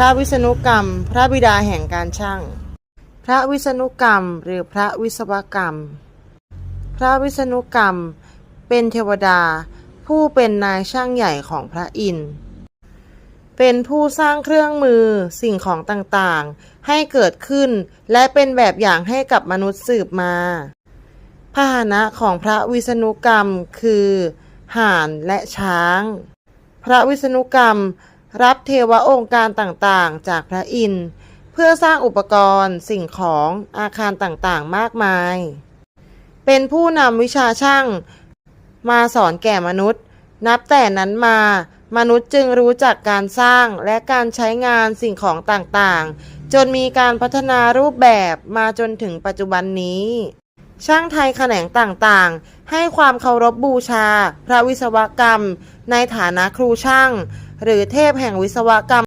พระวิษณุกรรม พระบิดาแห่งการช่าง พระวิษณุกรรม หรือพระวิศวกรรม พระวิษณุกรรม เป็นเทวดา ผู้เป็นนายช่างใหญ่ของพระอินทร์ เป็นผู้สร้างเครื่องมือสิ่งของต่างๆ ให้เกิดขึ้น และเป็นแบบอย่างให้กับมนุษย์สืบมาพาหนะของพระวิษณุกรรมคือ ห่านและช้าง พระวิษณุกรรม รับเทวองค์การต่างๆ จากพระอินทร์เพื่อสร้างอุปกรณ์ สิ่งของอาคารต่างๆ มากมาย เป็นผู้นำวิชาช่าง มาสอนแก่มนุษย์ นับแต่นั้นมามนุษย์จึงรู้จักการสร้างและการใช้งานสิ่งของต่างๆ จนมีการพัฒนารูปแบบมาจนถึงปัจจุบันนี้ ช่างไทยแขนงต่างๆ ให้ความเคารพบูชา พระวิศวกรรม ในฐานะครูช่าง หรือเทพแห่งวิศวกรรม